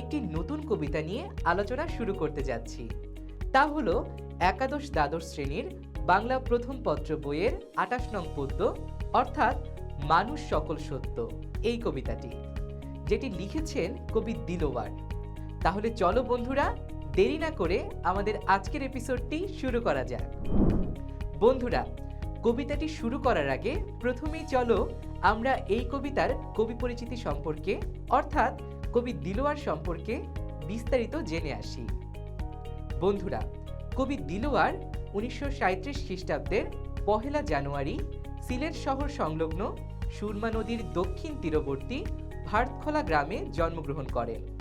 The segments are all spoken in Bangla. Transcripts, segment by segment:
একটি নতুন কবিতা নিয়ে আলোচনা শুরু করতে যাচ্ছি। তা হলো একাদশ দ্বাদশ শ্রেণির বাংলা প্রথম পত্র বইয়ের আটাশ নং পদ্য, অর্থাৎ মানুষ সকল সত্য, এই কবিতাটি, যেটি লিখেছেন কবি দিলোয়ার তাহলে চলো বন্ধুরা, দেরি না করে আমাদের আজকের এপিসোডটি শুরু করা যাক। বন্ধুরা, কবিতাটি শুরু করার আগে প্রথমেই চলো আমরা এই কবিতার কবি পরিচিতি সম্পর্কে, অর্থাৎ কবি দিলোয়ার সম্পর্কে বিস্তারিত জেনে আসি। বন্ধুরা, কবি দিলোয়ার উনিশশো সাঁত্রিশ খ্রিস্টাব্দের পহেলা জানুয়ারি সিলেট শহর সংলগ্ন সুরমা নদীর দক্ষিণ তীরবর্তী ভারতখোলা গ্রামে জন্মগ্রহণ করেন।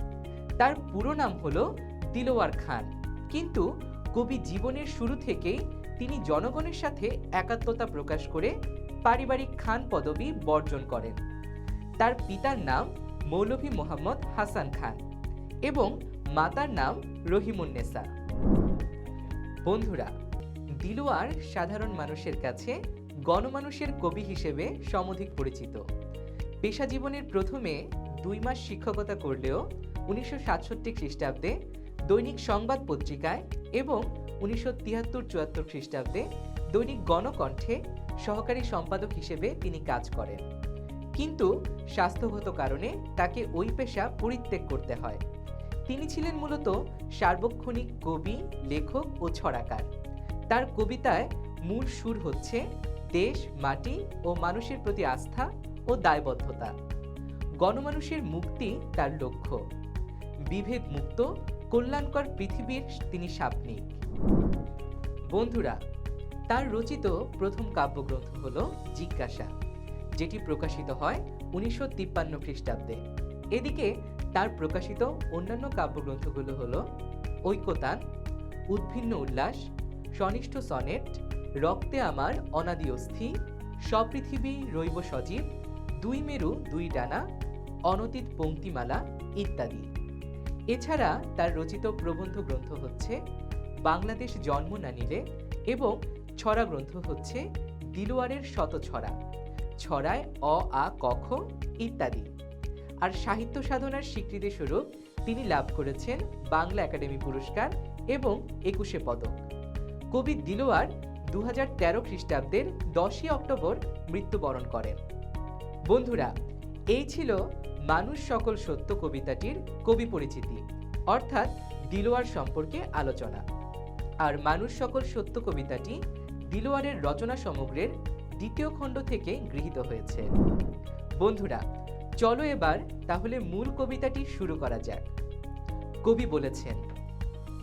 তার পুরো নাম হলো দিলোয়ার খান। কিন্তু কবি জীবনের শুরু থেকেই তিনি জনগণের সাথে একাত্মতা প্রকাশ করে পারিবারিক খান পদবি বর্জন করেন। তার পিতার নাম মৌলভী মোহাম্মদ হাসান খান এবং মাতার নাম রহিমুন্নেসা বন্ধুরা দিলোয়ার সাধারণ মানুষের কাছে গণমানুষের কবি হিসেবে সমধিক পরিচিত। পেশা জীবনের প্রথমে দুই মাস শিক্ষকতা করলেও উনিশশো সাতষট্টি খ্রিস্টাব্দে দৈনিক সংবাদ পত্রিকায় এবং উনিশশো তিয়াত্তর চুয়াত্তর খ্রিস্টাব্দে দৈনিক গণকণ্ঠে সহকারী সম্পাদক হিসেবে তিনি কাজ করেন। কিন্তু স্বাস্থ্যগত কারণে তাকে ওই পেশা পরিত্যাগ করতে হয়। তিনি ছিলেন মূলত সার্বক্ষণিক কবি, লেখক ও ছড়াকার। তার কবিতায় মূল সুর হচ্ছে দেশ, মাটি ও মানুষের প্রতি আস্থা ও দায়বদ্ধতা। গণমানুষের মুক্তি তার লক্ষ্য। বিভেদ মুক্ত, কল্যাণকর পৃথিবীর তিনি সাপনিক। বন্ধুরা, তার রচিত প্রথম কাব্যগ্রন্থ হল জিজ্ঞাসা। যেটি প্রকাশিত হয় উনিশশো তিপ্পান্ন খ্রিস্টাব্দে। এদিকে তার প্রকাশিত অন্যান্য কাব্যগ্রন্থগুলো হল ঐক্যতান, উদ্ভিন্ন উল্লাস, সনিষ্ঠ সনেট, রক্তে আমার অনাদি অস্থি সপৃথিবী রৈব সজীব, দুই মেরু, দুই ডানা, অনতীত পঙ্ক্তিমালা ইত্যাদি। এছাড়া তার রচিত প্রবন্ধ গ্রন্থ হচ্ছে বাংলাদেশ জন্ম না নিলে এবং ছড়া গ্রন্থ হচ্ছে দিলোয়ারের শত ছড়া ছড়ায় অ, আ কখ ইত্যাদি। আর সাহিত্য সাধনার স্বীকৃতি স্বরূপ তিনি লাভ করেছেন বাংলা একাডেমি পুরস্কার এবং একুশে পদক। কবি দিলোয়ার দু হাজার তেরো খ্রিস্টাব্দের দশই অক্টোবর মৃত্যুবরণ করেন। বন্ধুরা, এই ছিল মানুষ সকল সত্য কবিতাটির কবি পরিচিতি, অর্থাৎ দিলোয়ার সম্পর্কে আলোচনা। আর মানুষ সকল সত্য কবিতাটি দিলোয়ারের রচনা সমগ্রের দ্বিতীয় খণ্ড থেকে গৃহীত হয়েছে। বন্ধুরা, চলো এবার তাহলে মূল কবিতাটি শুরু করা যাক। কবি বলেছেন,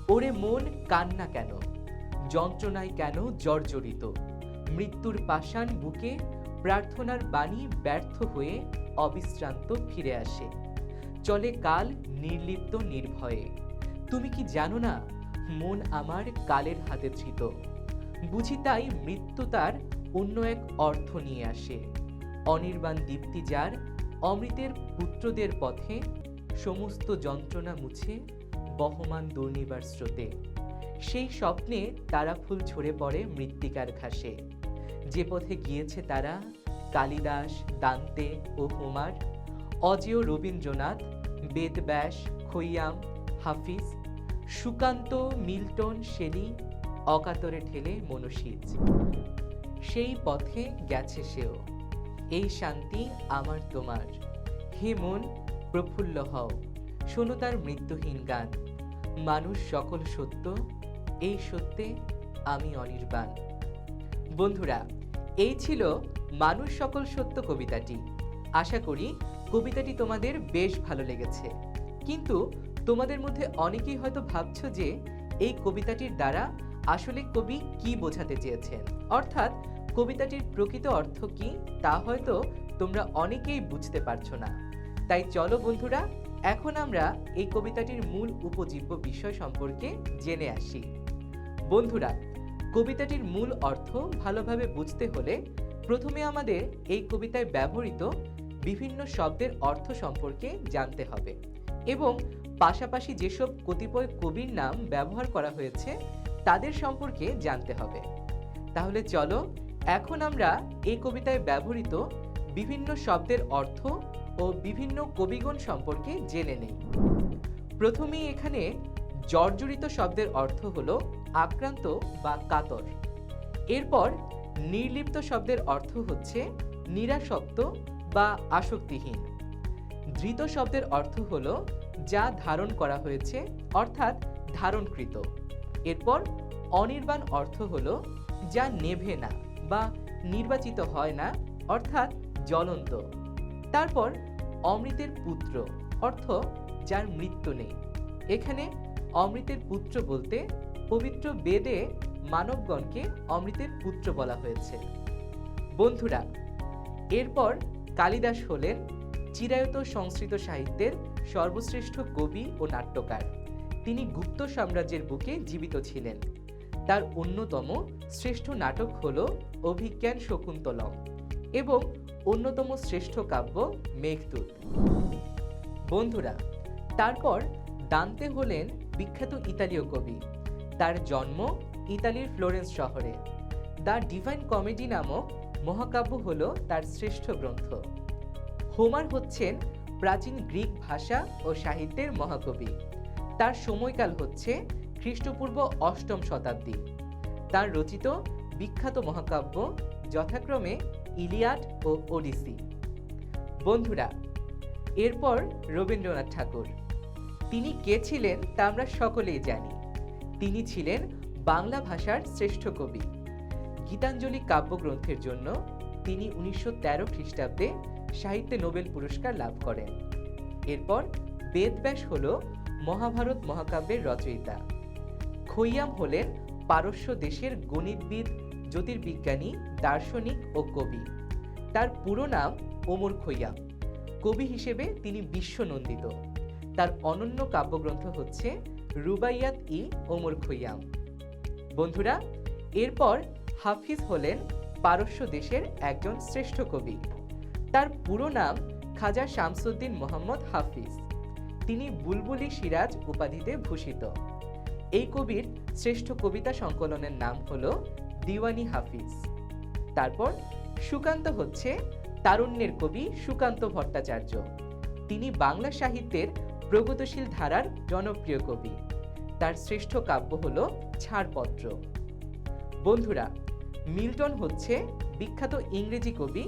ওরে মন কান্না কেন? যন্ত্রণায় কেন জর্জরিত? মৃত্যুর পাষাণ বুকে প্রার্থনার বাণী ব্যর্থ হয়ে অবিশ্রান্ত ফিরে আসে। চলে কাল নির্লিপ্ত নির্ভয়ে। তুমি কি জানো না, মন আমার কালের হাতে ধৃত? বুঝি তাই মৃত্যু তার অন্য এক অর্থ নিয়ে আসে। অনির্বাণ দীপ্তি যার অমৃতের পুত্রদের পথে সমস্ত যন্ত্রণা মুছে বহমান দুর্নিবার স্রোতে। সেই স্বপ্নে তারা ফুল ঝরে পড়ে মৃত্তিকার ঘাসে। যে পথে গিয়েছে তারা কালিদাস, দান্তে ও হোমার অজেয় Rabindranath, Vedavyasa, Khayyam, Hafiz, Sukanta, Milton Shelley অকাতরে ঠেলে মনসিজ। সেই পথে গেছে সেও। এই শান্তি আমার তোমার। হে মন, প্রফুল্ল হও। শোনো তার মৃত্যুহীন গান। মানুষ সকল সত্য, এই সত্যে আমি অনির্বাণ। বন্ধুরা, এই ছিল মানুষ সকল সত্য কবিতাটি। আশা করি কবিতাটি তোমাদের বেশ ভালো লেগেছে। কিন্তু তোমাদের মধ্যে অনেকেই হয়তো ভাবছ যে এই কবিতাটির দ্বারা আসলে কবি কি বোঝাতে চেয়েছেন। অর্থাৎ কবিতাটির প্রকৃত অর্থ কি, তা হয়তো তোমরা অনেকেই বুঝতে পারছ না। তাই চলো বন্ধুরা, এখন আমরা এই কবিতাটির মূল উপজীব্য বিষয় সম্পর্কে জেনে আসি। বন্ধুরা, কবিতাটির মূল অর্থ ভালোভাবে বুঝতে হলে প্রথমে আমাদের এই কবিতায় ব্যবহৃত বিভিন্ন শব্দের অর্থ সম্পর্কে জানতে হবে এবং পাশাপাশি যেসব কতিপয় কবির নাম ব্যবহার করা হয়েছে, তাদের সম্পর্কে জানতে হবে। তাহলে চলো এখন আমরা এই কবিতায় ব্যবহৃত বিভিন্ন শব্দের অর্থ ও বিভিন্ন কবিগণ সম্পর্কে জেনে নেই। প্রথমেই এখানে জর্জরিত শব্দের অর্থ হল আক্রান্ত বা কাতর। এরপর নির্লিপ্ত শব্দের অর্থ হচ্ছে নিরাসক্ত বা আসক্তিহীন। ধৃত শব্দের অর্থ হল যা ধারণ করা হয়েছে, অর্থাৎ ধারণকৃত। এরপর অনির্বাণ অর্থ হল যা নেভে না। বা নির্বাচিত হয় না, অর্থাৎ জ্বলন্ত। তারপর অমৃতের পুত্র, অর্থ যার মৃত্যু নেই। এখানে অমৃতের পুত্র বলতে পবিত্র বেদে মানবগণকে অমৃতের পুত্র বলা হয়েছে। বন্ধুরা, এরপর কালিদাস হলেন চিরায়ত সংস্কৃত সাহিত্যের সর্বশ্রেষ্ঠ কবি ও নাট্যকার। তিনি গুপ্ত সাম্রাজ্যের বুকে জীবিত ছিলেন। তার অন্যতম শ্রেষ্ঠ নাটক হল অভিজ্ঞান শকুন্তলম এবং অন্যতম শ্রেষ্ঠ কাব্য মেঘদূত। বন্ধুরা, তারপর দান্তে হলেন বিখ্যাত ইতালীয় কবি। তার জন্ম ইতালির ফ্লোরেন্স শহরে। দ্য ডিভাইন কমেডি নামক মহাকাব্য হল তার শ্রেষ্ঠ গ্রন্থ। হোমার হচ্ছেন প্রাচীন গ্রিক ভাষা ও সাহিত্যের মহাকবি। তার সময়কাল হচ্ছে খ্রিস্টপূর্ব অষ্টম শতাব্দী। তার রচিত বিখ্যাত মহাকাব্য যথাক্রমে ইলিয়াড ও ওডিসি। বন্ধুরা, এরপর রবীন্দ্রনাথ ঠাকুর। তিনি কে ছিলেন তা আমরা সকলেই জানি। তিনি ছিলেন বাংলা ভাষার শ্রেষ্ঠ কবি। গীতাঞ্জলি কাব্যগ্রন্থের জন্য তিনি উনিশশো তেরো খ্রিস্টাব্দে সাহিত্যে নোবেল পুরস্কার লাভ করেন। এরপর বেদব্যাস হল মহাভারত মহাকাব্যের রচয়িতা। খৈয়াম হলেন পারস্য দেশের গণিতবিদ, জ্যোতির্বিজ্ঞানী, দার্শনিক ও কবি। তার পুরো নাম ওমর খৈয়াম। কবি হিসেবে তিনি বিশ্বনন্দিত। তার অনন্য কাব্যগ্রন্থ হচ্ছে রুবাইয়াত ই ওমর খৈয়াম। বন্ধুরা, এরপর হাফিজ হলেন পারস্য দেশের একজন শ্রেষ্ঠ কবি। তার পুরো নাম খাজা শামসুদ্দিন মোহাম্মদ হাফিজ। তিনি বুলবুলি সিরাজ উপাধিতে ভূষিত। এই কবির শ্রেষ্ঠ কবিতা সংকলনের নাম হল দিওয়ানি হাফিজ। তারপর সুকান্ত হচ্ছে তারুণ্যের কবি সুকান্ত ভট্টাচার্য। তিনি বাংলা সাহিত্যের প্রগতিশীল ধারার জনপ্রিয় কবি। তার শ্রেষ্ঠ কাব্য হল ছাড়পত্র। বন্ধুরা, মিল্টন হচ্ছে বিখ্যাত ইংরেজি কবি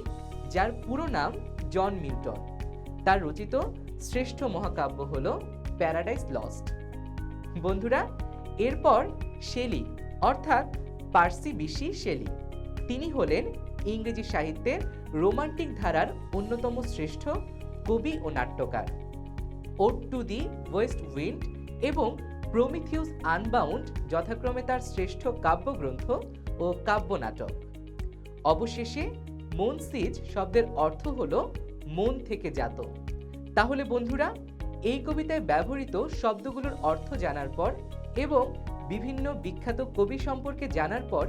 যার পুরো নাম জন মিল্টন। তার রচিত শ্রেষ্ঠ মহাকাব্য হল প্যারাডাইস লস্ট। বন্ধুরা এরপর শেলি, অর্থাৎ পার্সি বিশি শেলি। তিনি হলেন ইংরেজি সাহিত্যের রোমান্টিক ধারার অন্যতম শ্রেষ্ঠ কবি ও নাট্যকার। Ode to the west wind এবং প্রমিথিউস আনবাউন্ড যথাক্রমে তার শ্রেষ্ঠ কাব্যগ্রন্থ ও কাব্য নাটক। অবশেষে মনসিজ শব্দের অর্থ হল মন থেকে জাত। তাহলে বন্ধুরা, এই কবিতায় ব্যবহৃত শব্দগুলোর অর্থ জানার পর এবং বিভিন্ন বিখ্যাত কবি সম্পর্কে জানার পর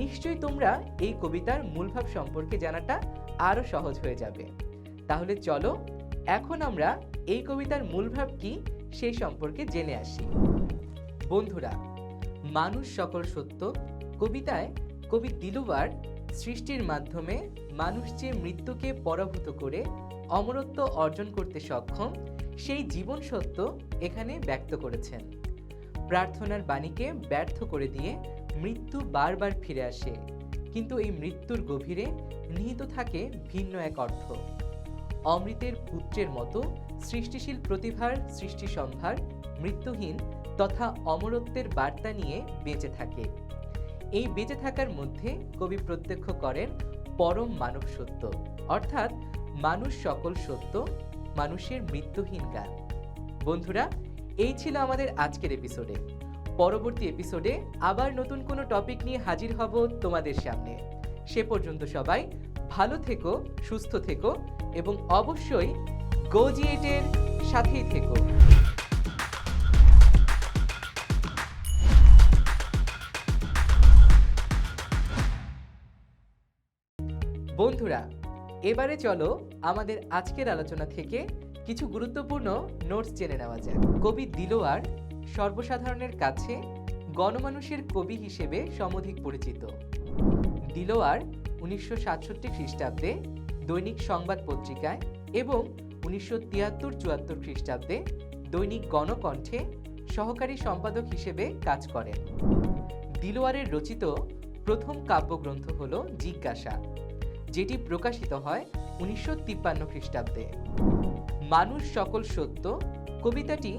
নিশ্চয়ই তোমরা এই কবিতার মূলভাব সম্পর্কে জানাটা আরও সহজ হয়ে যাবে। তাহলে চলো, এখন আমরা এই কবিতার মূলভাব কি সেই সম্পর্কে জেনে আসি। বন্ধুরা, মানুষ সকল সত্য কবিতায় কবি দিলুবার সৃষ্টির মাধ্যমে মানুষ যে মৃত্যুকে পরাভূত করে অমরত্ব অর্জন করতে সক্ষম, সেই জীবন সত্য এখানে ব্যক্ত করেছেন। প্রার্থনার বাণীকে ব্যর্থ করে দিয়ে মৃত্যু বারবার ফিরে আসে। কিন্তু এই মৃত্যুর গভীরে নিহিত থাকে ভিন্ন এক অর্থ। অমৃতের পুত্রের মতো সৃষ্টিশীল প্রতিভার সৃষ্টি সম্ভার মৃত্যুহীন তথা অমরত্বের বার্তা নিয়ে বেঁচে থাকে। এই বেঁচে থাকার মধ্যে কবি প্রত্যক্ষ করেন পরম মানব সত্য, অর্থাৎ মানুষ সকল সত্য, মানুষের মৃত্যুহীন গান বন্ধুরা এই ছিল আমাদের আজকের এপিসোডে পরবর্তী এপিসোডে আবার নতুন কোনো টপিক নিয়ে হাজির হব তোমাদের সামনে। সে পর্যন্ত সবাই ভালো থেকো, সুস্থ থেকো এবং অবশ্যই গোজিয়েটের সাথেই থেকো। বন্ধুরা, এবারে চলো আমাদের আজকের আলোচনা থেকে কিছু গুরুত্বপূর্ণ নোটস জেনে নেওয়া যাক। কবি দিলোয়ার সর্বসাধারণের কাছে গণমানুষের কবি হিসেবে সমধিক পরিচিত। দিলোয়ার উনিশশো সাতষট্টি খ্রিস্টাব্দে দৈনিক সংবাদ পত্রিকায় এবং উনিশশো তিয়াত্তর চুয়াত্তর খ্রিস্টাব্দে দৈনিক গণকণ্ঠে সহকারী সম্পাদক হিসেবে কাজ করেন। দিলোয়ারের রচিত প্রথম কাব্যগ্রন্থ হল জিজ্ঞাসা, যেটি প্রকাশিত হয় উনিশশো তিপ্পান্ন খ্রিস্টাব্দে। মানুষ সকল সত্য, কবিতাটি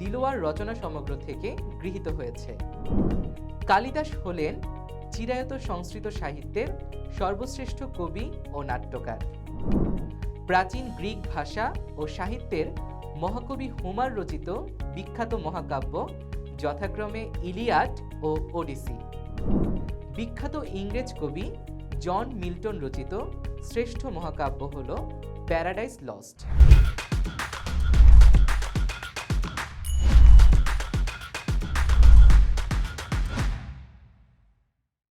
দিলোয়ার রচনা সমগ্র থেকে গৃহীত হয়েছে। কালিদাস হলেন চিরায়ত সংস্কৃত সাহিত্যের সর্বশ্রেষ্ঠ কবি ও নাট্যকার। প্রাচীন গ্রিক ভাষা ও সাহিত্যের মহাকবি হোমার রচিত বিখ্যাত মহাকাব্য যথাক্রমে ইলিয়াড ও ওডিসি। বিখ্যাত ইংরেজ কবি জন মিল্টন রচিত শ্রেষ্ঠ মহাকাব্য হল প্যারাডাইস লস্ট।